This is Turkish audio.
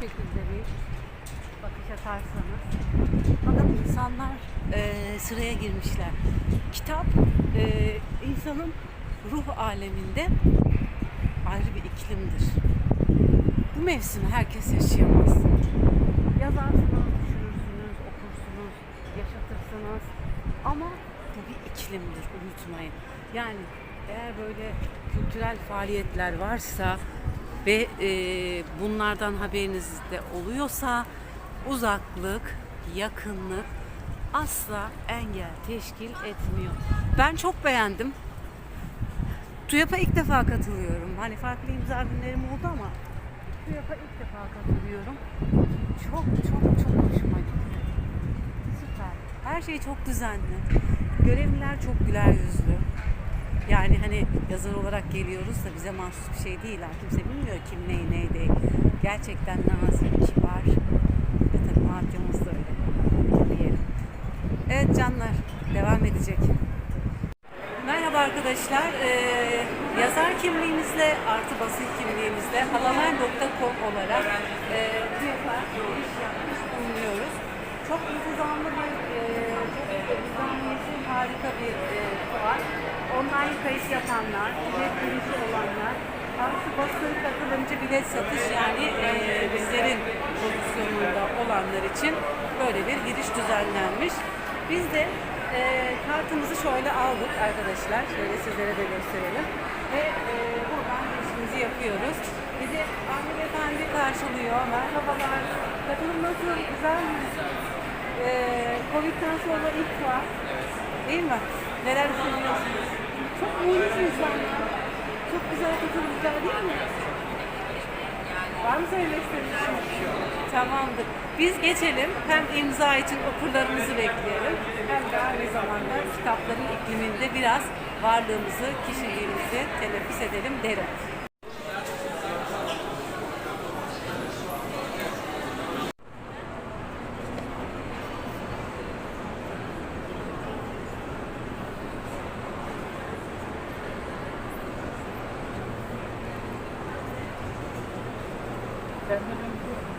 şekilde bir bakış atarsanız. Fakat insanlar e, sıraya girmişler. Kitap e, insanın ruh aleminde ayrı bir iklimdir. Bu mevsimi herkes yaşayamaz. Yazarsınız, düşürürsünüz, okursunuz, yaşatırsınız. Ama bu bir iklimdir, unutmayın. Yani eğer böyle kültürel faaliyetler varsa ve e, bunlardan haberiniz de oluyorsa uzaklık, yakınlık asla engel teşkil etmiyor. Ben çok beğendim. TÜYAP'a ilk defa katılıyorum. Hani farklı imza günlerim oldu ama TÜYAP'a ilk defa katılıyorum. Çok çok çok hoşuma gitti. Süper. Her şey çok düzenli. Görevliler çok güler yüzlü. Yani hani yazar olarak geliyoruz da bize mahsus bir şey değil. Kimse bilmiyor kim ney ney değil. Gerçekten nazik, kibar. Ve tabii maddemiz de öyle. Diyelim. Evet canlar, devam edecek. Merhaba arkadaşlar. Ee, yazar kimliğimizle artı basın kimliğimizle halamer.com olarak e, TÜYAP'a giriş yapmış bulunuyoruz. Çok intizamlı bir, e, çok nizamiyeti harika bir e, fuar. Online kayıt yapanlar, bilet girişi olanlar, artı basın katılımcı bilet satış yani e, bizlerin pozisyonunda olanlar için böyle bir giriş düzenlenmiş. Biz de e, kartımızı şöyle aldık arkadaşlar. Şöyle sizlere de gösterelim. Ve e, buradan girişimizi yapıyoruz. Bizi Ahmet Efendi karşılıyor. Merhabalar. Katılım nasıl? Güzel mi? E, Covid'den sonra ilk var. Değil mi? Neler hissediyorsunuz? Çok mutluyuz insanlar. Çok güzel katılımcılar değil mi? Var mı söylemek istediğiniz şey? Tamamdır. Biz geçelim. Hem imza için okurlarımızı bekleyelim. Hem de aynı zamanda kitapların ikliminde biraz varlığımızı, kişiliğimizi teneffüs edelim derim. definitely.